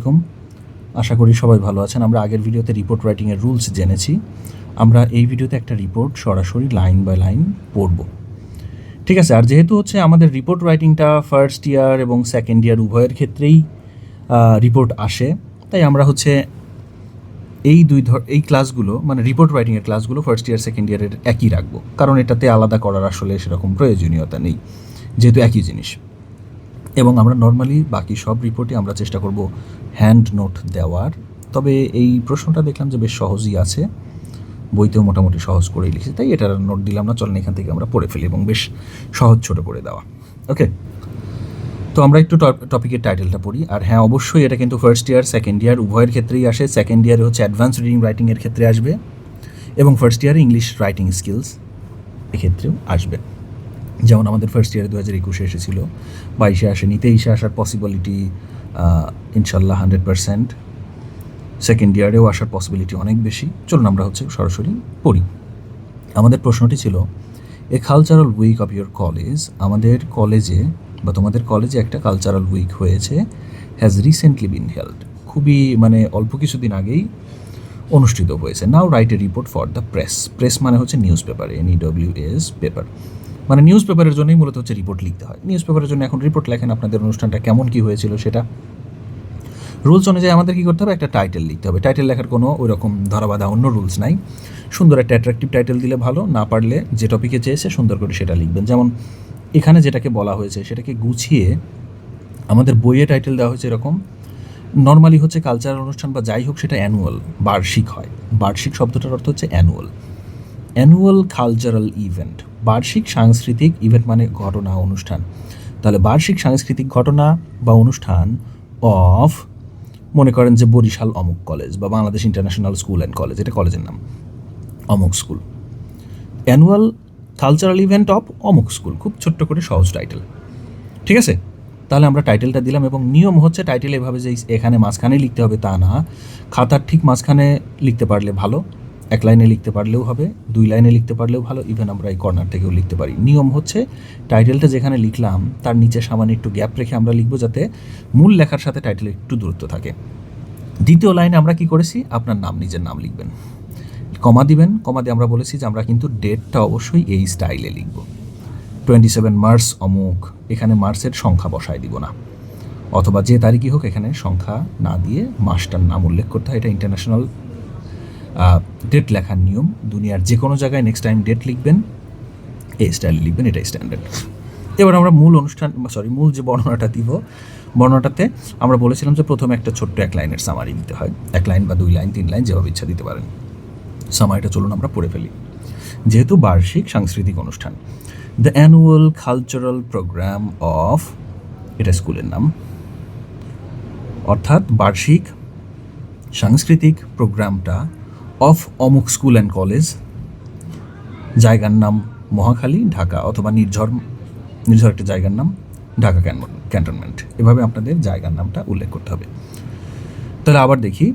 আলাইকুম। আশা করি সবাই ভালো আছেন। আমরা আগের ভিডিওতে রিপোর্ট রাইটিংয়ের রুলস জেনেছি। আমরা এই ভিডিওতে একটা রিপোর্ট সরাসরি লাইন বাই লাইন পড়ব। ঠিক আছে, আর যেহেতু হচ্ছে আমাদের রিপোর্ট রাইটিংটা ফার্স্ট ইয়ার এবং সেকেন্ড ইয়ার উভয়ের ক্ষেত্রেই রিপোর্ট আসে, তাই আমরা হচ্ছে এই দুই ধর, এই ক্লাসগুলো মানে রিপোর্ট রাইটিংয়ের ক্লাসগুলো ফার্স্ট ইয়ার সেকেন্ড ইয়ারের একই রাখব। কারণ এটাতে আলাদা করার আসলে সেরকম প্রয়োজনীয়তা নেই, যেহেতু একই জিনিস। এবং আমরা নর্মালি বাকি সব রিপোর্টে আমরা চেষ্টা করব হ্যান্ড নোট দেওয়ার। তবে এই প্রশ্নটা দেখলাম যে বেশ সহজই আছে। বইতেও মোটামুটি সহজ করেই লিখেছি, তাই এটার নোট দিলাম না, চলেন এখান থেকে আমরা পড়ে ফেলি এবং বেশ সহজ ছোট করে দেওয়া। ওকে, তো আমরা একটু টপিকের টাইটেলটা পড়ি। আর হ্যাঁ অবশ্যই এটা কিন্তু ফার্স্ট ইয়ার সেকেন্ড ইয়ার উভয়ের ক্ষেত্রেই আসে। সেকেন্ড ইয়ারে হচ্ছে অ্যাডভান্স রিডিং রাইটিংয়ের ক্ষেত্রে আসবে। এবং ফার্স্ট ইয়ারে ইংলিশ রাইটিং স্কিলস এক্ষেত্রেও আসবে। যেমন আমাদের ফার্স্ট ইয়ারে দু হাজার একুশে এসেছিল, বাইশে আসেনি, তেইশে আসার পসিবিলিটি ইনশাল্লাহ হান্ড্রেড পারসেন্ট। সেকেন্ড ইয়ারেও আসার পসিবিলিটি অনেক বেশি। চলুন আমরা হচ্ছে সরাসরি পড়ি। আমাদের প্রশ্নটি ছিল, a cultural week of your college আমাদের কলেজে বা তোমাদের কলেজে একটা কালচারাল উইক হয়েছে হ্যাজ রিসেন্টলি বিন হেল্ড খুবই মানে অল্প কিছুদিন আগেই অনুষ্ঠিত হয়েছে। Now write a report for the press press মানে হচ্ছে newspaper N W S paper মানে নিউজ পেপারের জন্যই মূলত হচ্ছে রিপোর্ট লিখতে হয়। নিউজ পেপারের জন্য এখন রিপোর্ট লেখেন। আপনাদের অনুষ্ঠানটা কেমন কী হয়েছিল সেটা রুলস অনুযায়ী আমাদের কী করতে হবে? একটা টাইটেল লিখতে হবে। টাইটেল লেখার কোনো ওই রকম ধরাবাধা অন্য রুলস নাই। সুন্দর একটা অ্যাট্রাকটিভ টাইটেল দিলে ভালো, না পারলে যে টপিকে চেয়েছে সুন্দর করে সেটা লিখবেন। যেমন এখানে যেটাকে বলা হয়েছে, সেটাকে গুছিয়ে আমাদের বইয়ে টাইটেল দেওয়া হয়েছে এরকম। নর্মালি হচ্ছে কালচারাল অনুষ্ঠান বা যাই হোক, সেটা অ্যানুয়াল বার্ষিক হয়। বার্ষিক শব্দটার অর্থ হচ্ছে অ্যানুয়াল অ্যানুয়াল কালচারাল ইভেন্ট বার্ষিক সাংস্কৃতিক ইভেন্ট মানে ঘটনা, অনুষ্ঠান। তাহলে বার্ষিক সাংস্কৃতিক ঘটনা বা অনুষ্ঠান অফ মনে করেন যে বরিশাল অমুক কলেজ বা Bangladesh international school and college এটা কলেজের নাম। অমুক school annual cultural event of অমুক স্কুল খুব ছোট্ট করে সহজ টাইটেল ঠিক আছে? তাহলে আমরা টাইটেলটা দিলাম এবং নিয়ম হচ্ছে টাইটেল এভাবে যে এখানে মাঝখানে লিখতে হবে তা না। খাতার ঠিক মাঝখানে লিখতে পারলে ভালো। এক লাইনে লিখতে পারলেও হবে, দুই লাইনে লিখতে পারলেও ভালো ইভেন আমরা এই কর্নার থেকেও লিখতে পারি। নিয়ম হচ্ছে টাইটেলটা যেখানে লিখলাম, তার নিচে সামান্য একটু গ্যাপ রেখে আমরা লিখব যাতে মূল লেখার সাথে টাইটেলের একটু দূরত্ব থাকে। দ্বিতীয় লাইনে আমরা কি করেছি? আপনার নাম, নিজের নাম লিখবেন। কমা দিবেন, কমা দিয়ে আমরা বলেছি যে আমরা কিন্তু ডেটটা অবশ্যই এই স্টাইলে লিখব। টোয়েন্টি সেভেন মার্চ অমুক, এখানে মার্চের সংখ্যা বসায় দিব না। অথবা যে তারিখই হোক, এখানে সংখ্যা না দিয়ে মাসটার নাম উল্লেখ করতে হয়, এটা ইন্টারন্যাশনাল ডেট লেখার নিয়ম দুনিয়ার যে কোনো জায়গায় নেক্সট টাইম ডেট লিখবেন, এই স্টাইলে লিখবেন, এটাই স্ট্যান্ডার্ড এবার আমরা মূল অনুষ্ঠান সরি মূল যে বর্ণনাটা দিব, বর্ণনাটাতে আমরা বলেছিলাম যে প্রথমে একটা ছোট্ট এক লাইনের সামারি দিতে হয়। এক লাইন বা দুই লাইন, তিন লাইন যেভাবে ইচ্ছা দিতে পারেন। সামারিটা চলুন আমরা পড়ে ফেলি। যেহেতু বার্ষিক সাংস্কৃতিক অনুষ্ঠান the annual cultural program of এটা স্কুলের নাম, অর্থাৎ বার্ষিক সাংস্কৃতিক প্রোগ্রামটা অফ অমুক স্কুল অ্যান্ড কলেজ। জায়গার নাম মহাখালী, ঢাকা, অথবা নির্ঝর নির্ঝর একটা জায়গার নাম ঢাকা ক্যান্টনমেন্ট। এভাবে আপনাদের জায়গার নামটা উল্লেখ করতে হবে। তাহলে আবার দেখি,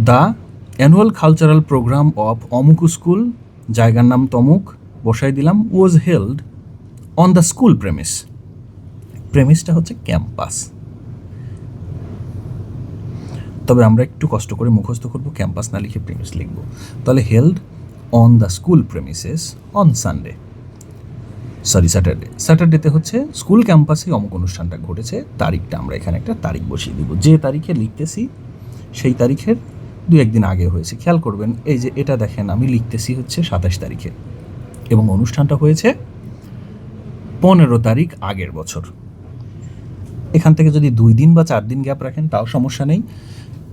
the annual cultural program of অমুক স্কুল, জায়গার নাম তমুক, বসাই দিলাম was held on the school premise প্রেমিসটা হচ্ছে ক্যাম্পাস। তবে আমরা একটু কষ্ট করে মুখস্থ করব, ক্যাম্পাস না লিখে প্রেমিস লিখব। তাহলে held on the school premises on Sunday sorry Saturday স্যাটারডেতে হচ্ছে স্কুল ক্যাম্পাসে অমুক অনুষ্ঠানটা ঘটেছে, তারিখটা আমরা এখানে একটা তারিখ বসিয়ে দিব। যে তারিখে লিখতেছি, সেই তারিখের দু একদিন আগে হয়েছে। খেয়াল করবেন, এই যে এটা দেখেন, আমি লিখতেছি হচ্ছে সাতাশ তারিখে। এবং অনুষ্ঠানটা হয়েছে পনেরো তারিখ আগের বছর। এখান থেকে যদি দুই দিন বা চার দিন গ্যাপ রাখেন, তাও সমস্যা নেই।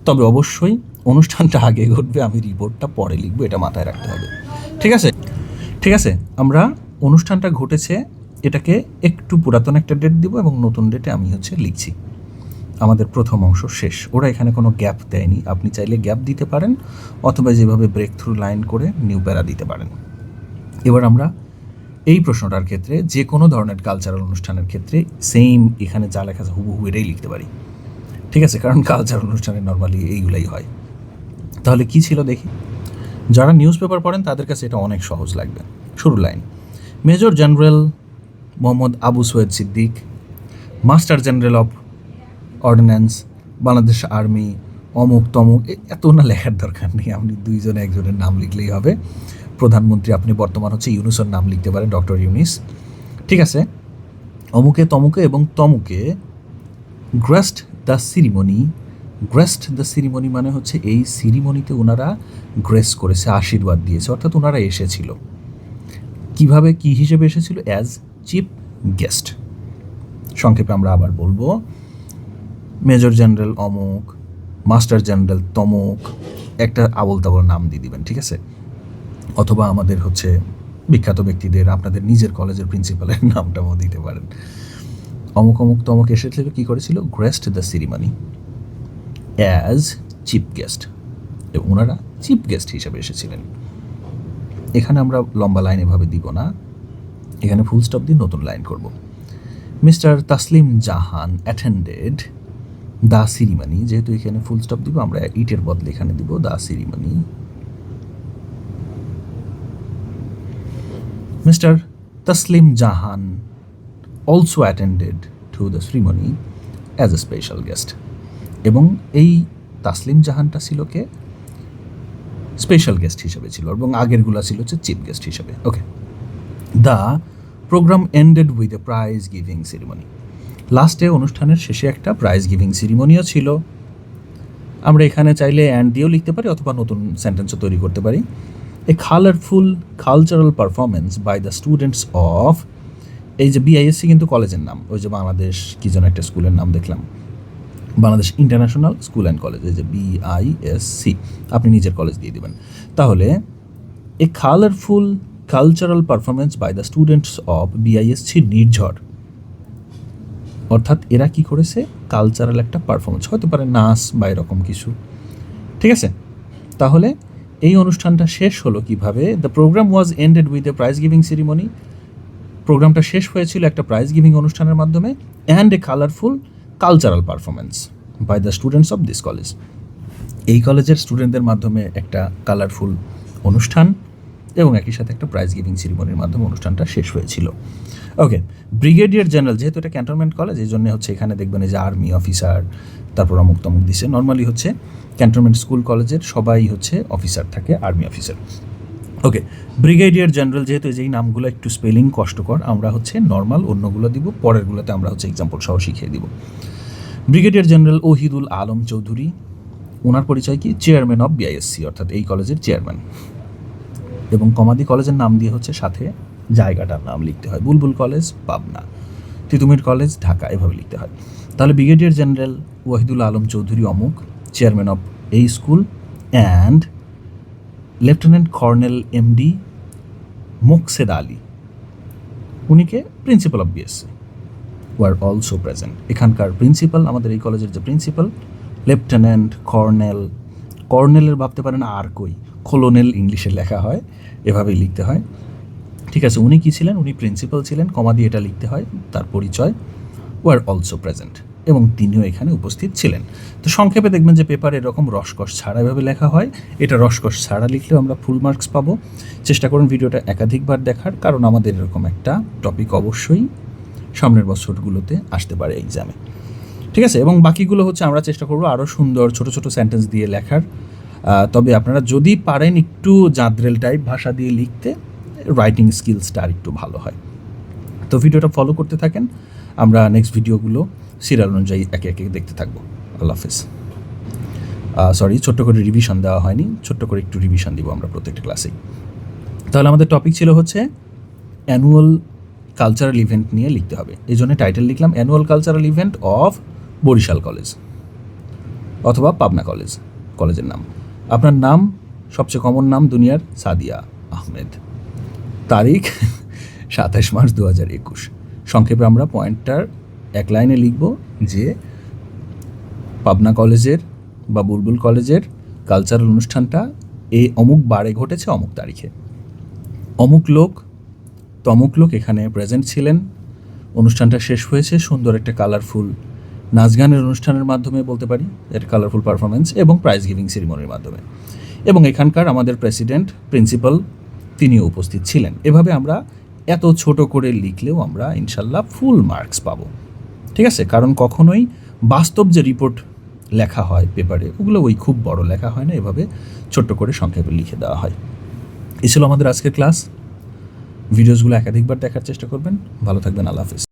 তবে অবশ্যই অনুষ্ঠানটা আগে ঘটবে, আমি রিপোর্টটা পরে লিখব, এটা মাথায় রাখতে হবে। ঠিক আছে? ঠিক আছে, আমরা অনুষ্ঠানটা ঘটেছে, এটাকে একটু পুরাতন একটা ডেট দিব এবং নতুন ডেটে আমি হচ্ছে লিখছি। আমাদের প্রথম অংশ শেষ। ওরা এখানে কোনো গ্যাপ দেয়নি। আপনি চাইলে গ্যাপ দিতে পারেন, অথবা যেভাবে ব্রেক থ্রু লাইন করে নিউ প্যারা দিতে পারেন। এবার আমরা এই প্রশ্নটার ক্ষেত্রে যে কোনো ধরনের কালচারাল অনুষ্ঠানের ক্ষেত্রে সেম এখানে যা লেখা আছে হুবহু এটাই লিখতে পারি। ঠিক আছে? কারণ কালচারাল অনুষ্ঠানে নর্মালি এইগুলাই হয়। তাহলে কি ছিল দেখি? যারা নিউজ পেপার পড়েন তাদের কাছে এটা অনেক সহজ লাগবে। শুরু line. Major general Mohammad Abu Syed Siddique, master general of ordnance, Bangladesh army, অমুক তমুক এত না লেখার দরকার নেই। আপনি দুইজনে একজনের নাম লিখলেই হবে। প্রধানমন্ত্রী, আপনি বর্তমান হচ্ছে ইউনুসের নাম লিখতে পারেন, ডক্টর ইউনিস। ঠিক আছে? অমুকে তমুকে এবং তমুকে graced the ceremony graced the ceremony মানে হচ্ছে এই সিরিমনিতে ওনারা গ্রেস করেছে, আশীর্বাদ দিয়েছে, অর্থাৎ ওনারা এসেছিল। কীভাবে কি হিসেবে এসেছিল? অ্যাজ চিফ গেস্ট সংক্ষেপে আমরা আবার বলব, মেজর জেনারেল অমুক, মাস্টার জেনারেল তমুক, একটা আবল তাবল নাম দিয়ে দিবেন, ঠিক আছে? অথবা আমাদের হচ্ছে বিখ্যাত ব্যক্তিদের, আপনাদের নিজের কলেজের প্রিন্সিপালের নামটাও দিতে পারেন। অমুক অমুক তমুক এসেছিল কী করেছিল? Graced the ceremony as chief guest ওনারা চিফ গেস্ট হিসেবে এসেছিলেন। এখানে আমরা লম্বা লাইন এভাবে দিব না। এখানে ফুল স্টপ দিয়ে নতুন লাইন করব। মিস্টার তাসলিম জাহান অ্যাটেন্ডেড দা সিরিমানি যেহেতু এখানে ফুল স্টপ দিব, আমরা ইটের বদলে এখানে দিব the ceremony mister Taslim Jahan also attended to the ceremony as a special guest এবং এই তাসলিম জাহানটা ছিল কে? স্পেশাল গেস্ট হিসেবে ছিল এবং আগেরগুলো ছিল হচ্ছে চিফ গেস্ট হিসেবে। Okay the program ended with a prize giving ceremony লাস্টে অনুষ্ঠানের শেষে একটা প্রাইজ গিভিং সেরিমনিও ছিল। আমরা এখানে চাইলে অ্যান্ড দিয়েও লিখতে পারি অথবা নতুন সেন্টেন্সও তৈরি করতে পারি। A colourful cultural performance by the students of এই যে বিআইএসসি কিন্তু কলেজের নাম, ওই যে বাংলাদেশ কি যেন একটা স্কুলের নাম দেখলাম। Bangladesh international school and college এই যে বিআইএসসি আপনি নিজের কলেজ দিয়ে দেবেন। তাহলে a colourful cultural performance by the students of BISC Nirjhor. অর্থাৎ এরা কি করেছে? কালচারাল একটা পারফরমেন্স হতে পারে নাচ বা এরকম কিছু। ঠিক আছে? তাহলে এই অনুষ্ঠানটা শেষ হলো কীভাবে? The program was ended with a prize giving ceremony প্রোগ্রামটা শেষ হয়েছিল একটা প্রাইজ গিভিং অনুষ্ঠানের মাধ্যমে and a colourful cultural performance by the students of this college এই কলেজের স্টুডেন্টদের মাধ্যমে একটা কালারফুল অনুষ্ঠান এবং একই সাথে একটা প্রাইজ গিভিং সেরিমনির মাধ্যমে অনুষ্ঠানটা শেষ হয়েছিল। ওকে ব্রিগেডিয়ার জেনারেল যেহেতু এটা ক্যান্টনমেন্ট কলেজ এই জন্য হচ্ছে এখানে দেখবেন যে আর্মি অফিসার তারপর অমুক তমুক দিছে। নর্মালি হচ্ছে ক্যান্টনমেন্ট স্কুল কলেজের সবাই হচ্ছে অফিসার থাকে army officer okay brigadier general যেহেতু এই যে এই নামগুলো একটু স্পেলিং কষ্টকর, আমরা হচ্ছে নর্মাল অন্যগুলো দিব, পরেরগুলোতে আমরা হচ্ছে এক্সাম্পল সহ শিখিয়ে দিব। ব্রিগেডিয়ার জেনারেল ওহিদুল আলম চৌধুরী, ওনার পরিচয় কি? চেয়ারম্যান অফ বিআইএসসি অর্থাৎ এই কলেজের চেয়ারম্যান এবং কমাদি কলেজের নাম দিয়ে হচ্ছে সাথে জায়গাটার নাম লিখতে হয়। বুলবুল কলেজ, পাবনা। তিতুমির কলেজ, ঢাকা, এভাবে লিখতে হয়। তাহলে ব্রিগেডিয়ার জেনারেল ওয়াহিদুল আলম চৌধুরী অমুক, চেয়ারম্যান অফ এই school, and lieutenant colonel MD Mokshed Ali. উনিকে principal of BSC were also present এখানকার প্রিন্সিপাল, আমাদের এই কলেজের যে প্রিন্সিপাল, লেফটেন্যান্ট কর্নেল, কর্নেলের ভাবতে পারেন আর কই। কোলোনেল ইংলিশে লেখা হয়, এভাবেই লিখতে হয়। ঠিক আছে, উনি কী ছিলেন? উনি প্রিন্সিপাল ছিলেন, কমা দিয়ে এটা লিখতে হয়, তার পরিচয় ওয়ার অলসো প্রেজেন্ট এবং তিনিও এখানে উপস্থিত ছিলেন। তো সংক্ষেপে দেখবেন যে পেপার এরকম রসকস ছাড়া এভাবে লেখা হয়। এটা রসকস ছাড়া লিখলেও আমরা ফুল মার্কস পাবো। চেষ্টা করুন ভিডিওটা একাধিকবার দেখার, কারণ আমাদের এরকম একটা টপিক অবশ্যই সামনের বছরগুলোতে আসতে পারে এক্সামে ঠিক আছে, এবং বাকিগুলো হচ্ছে আমরা চেষ্টা করব আরও সুন্দর ছোট ছোট সেন্টেন্স দিয়ে লেখার। তবে আপনারা যদি পারেন একটু জাদ্রেল টাইপ ভাষা দিয়ে লিখতে রাইটিং স্কিলসটা আর একটু ভালো হয়। তো ভিডিওটা ফলো করতে থাকেন। আমরা নেক্সট ভিডিওগুলো সিরিয়াল অনুযায়ী একে একে দেখতে থাকব। আল্লাহ হাফিজ। সরি ছোট্ট করে রিভিশন দেওয়া হয়নি। ছোট্ট করে একটু রিভিশন দিব আমরা প্রত্যেকটা ক্লাসেই তাহলে আমাদের টপিক ছিল হচ্ছে অ্যানুয়াল কালচারাল ইভেন্ট নিয়ে লিখতে হবে। এই জন্য টাইটেল লিখলাম annual cultural event of Barishal college অথবা পাবনা কলেজ কলেজের নাম। আপনার নাম, সবচেয়ে কমন নাম দুনিয়ার সাদিয়া আহমেদ। তারিখ, সাতাশ মার্চ দু হাজার একুশ। সংক্ষেপে আমরা পয়েন্টটার এক লাইনে লিখব যে, পাবনা কলেজের বা বুলবুল কলেজের কালচারাল অনুষ্ঠানটা এই অমুক বারে ঘটেছে অমুক তারিখে। অমুক লোক, তমুক লোক এখানে প্রেজেন্ট ছিলেন। অনুষ্ঠানটা শেষ হয়েছে, সুন্দর একটা কালারফুল নাচ গানের অনুষ্ঠানের মাধ্যমে বলতে পারি, এর কালারফুল পারফরমেন্স এবং প্রাইজ গিভিং সেরিমনির মাধ্যমে। এবং এখানকার আমাদের প্রেসিডেন্ট প্রিন্সিপাল তিনিও উপস্থিত ছিলেন। এভাবে আমরা এত ছোট করে লিখলেও আমরা ইনশাল্লাহ ফুল মার্কস পাবো। ঠিক আছে? কারণ কখনোই বাস্তব যে রিপোর্ট লেখা হয় পেপারে ওগুলো ওই খুব বড় লেখা হয় না, এভাবে ছোট্ট করে সংক্ষেপে লিখে দেওয়া হয়। এ ছিল আমাদের আজকের ক্লাস ভিডিওসগুলো একাধিকবার দেখার চেষ্টা করবেন। ভালো থাকবেন। আল্লাহ হাফিজ।